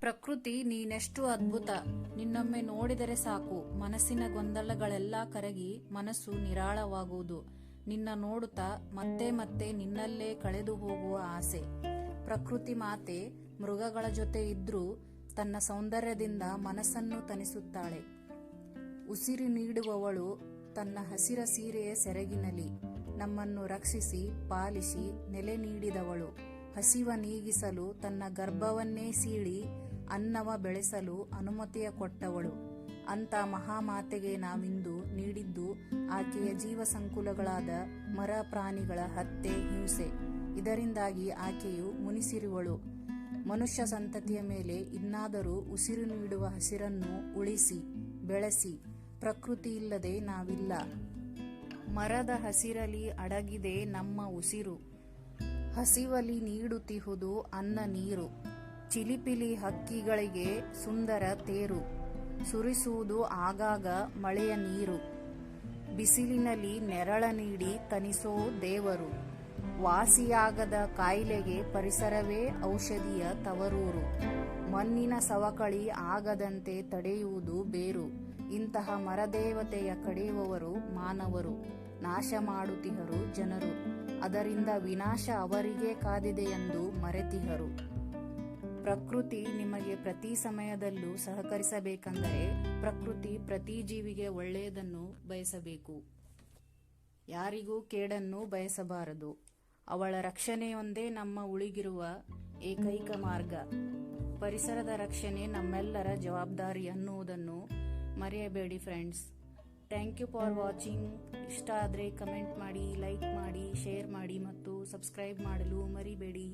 ಪ್ರಕೃತಿ ನೀನೆಷ್ಟು ಅದ್ಭುತ. ನಿನ್ನೊಮ್ಮೆ ನೋಡಿದರೆ ಸಾಕು, ಮನಸ್ಸಿನ ಗೊಂದಲಗಳೆಲ್ಲ ಕರಗಿ ಮನಸ್ಸು ನಿರಾಳವಾಗುವುದು. ನಿನ್ನ ನೋಡುತ್ತಾ ಮತ್ತೆ ಮತ್ತೆ ನಿನ್ನಲ್ಲೇ ಕಳೆದು ಹೋಗುವ ಆಸೆ. ಪ್ರಕೃತಿ ಮಾತೆ ಮೃಗಗಳ ಜೊತೆ ಇದ್ರೂ ತನ್ನ ಸೌಂದರ್ಯದಿಂದ ಮನಸ್ಸನ್ನು ತನಿಸುತ್ತಾಳೆ. ಉಸಿರು ನೀಡುವವಳು ತನ್ನ ಹಸಿರ ಸೀರೆಯ ಸೆರಗಿನಲಿ ನಮ್ಮನ್ನು ರಕ್ಷಿಸಿ, ಪಾಲಿಸಿ ನೆಲೆ ನೀಡಿದವಳು. ಹಸಿವ ನೀಗಿಸಲು ತನ್ನ ಗರ್ಭವನ್ನೇ ಸೀಳಿ ಅನ್ನವ ಬೆಳೆಸಲು ಅನುಮತಿಯ ಕೊಟ್ಟವಳು. ಅಂತ ಮಹಾಮಾತೆಗೆ ನಾವಿಂದು ನೀಡಿದ್ದು ಆಕೆಯ ಜೀವ ಸಂಕುಲಗಳಾದ ಮರ ಪ್ರಾಣಿಗಳ ಹತ್ಯೆ, ಹಿಂಸೆ. ಇದರಿಂದಾಗಿ ಆಕೆಯು ಮುನಿಸಿರುವಳು. ಮನುಷ್ಯ ಸಂತತಿಯ ಮೇಲೆ ಇನ್ನಾದರೂ ಉಸಿರು ನೀಡುವ ಹಸಿರನ್ನು ಉಳಿಸಿ, ಬೆಳೆಸಿ. ಪ್ರಕೃತಿ ಇಲ್ಲದೆ ನಾವಿಲ್ಲ. ಮರದ ಹಸಿರಲಿ ಅಡಗಿದೆ ನಮ್ಮ ಉಸಿರು. ಹಸಿವಲಿ ನೀಡುತ್ತಿಹುದು ಅನ್ನ ನೀರು. ಚಿಲಿಪಿಲಿ ಹಕ್ಕಿಗಳಿಗೆ ಸುಂದರ ತೇರು. ಸುರಿಸುವುದು ಆಗಾಗ ಮಳೆಯ ನೀರು. ಬಿಸಿಲಿನಲ್ಲಿ ನೆರಳ ನೀಡಿ ತನಿಸೋ ದೇವರು. ವಾಸಿಯಾಗದ ಕಾಯಿಲೆಗೆ ಪರಿಸರವೇ ಔಷಧಿಯ ತವರೂರು. ಮಣ್ಣಿನ ಸವಕಳಿ ಆಗದಂತೆ ತಡೆಯುವುದು ಬೇರು. ಇಂತಹ ಮರದೇವತೆಯ ಕಡೆಯುವವರು ಮಾನವರು. ನಾಶ ಮಾಡುತ್ತಿಹರು ಜನರು. ಅದರಿಂದ ವಿನಾಶ ಅವರಿಗೆ ಕಾದಿದೆ ಎಂದು ಮರೆತಿಹರು. ಪ್ರಕೃತಿ ನಿಮಗೆ ಪ್ರತಿ ಸಮಯದಲ್ಲೂ ಸಹಕರಿಸಬೇಕೆಂದರೆ ಪ್ರಕೃತಿ ಪ್ರತಿ ಜೀವಿಗೆ ಒಳ್ಳೆಯದನ್ನು ಬಯಸಬೇಕು. ಯಾರಿಗೂ ಕೇಡನ್ನು ಬಯಸಬಾರದು. ಅವಳ ರಕ್ಷಣೆಯೊಂದೇ ನಮ್ಮ ಉಳಿಗಿರುವ ಏಕೈಕ ಮಾರ್ಗ. ಪರಿಸರದ ರಕ್ಷಣೆ ನಮ್ಮೆಲ್ಲರ ಜವಾಬ್ದಾರಿ ಅನ್ನುವುದನ್ನು ಮರೆಯಬೇಡಿ friends. Thank you for watching ಇಷ್ಟ ಆದರೆ ಕಮೆಂಟ್ ಮಾಡಿ ಲೈಕ್ ಮಾಡಿ ಶೇರ್ ಮಾಡಿ ಮತ್ತು ಸಬ್ಸ್ಕ್ರೈಬ್ ಮಾಡಲು ಮರಿಬೇಡಿ.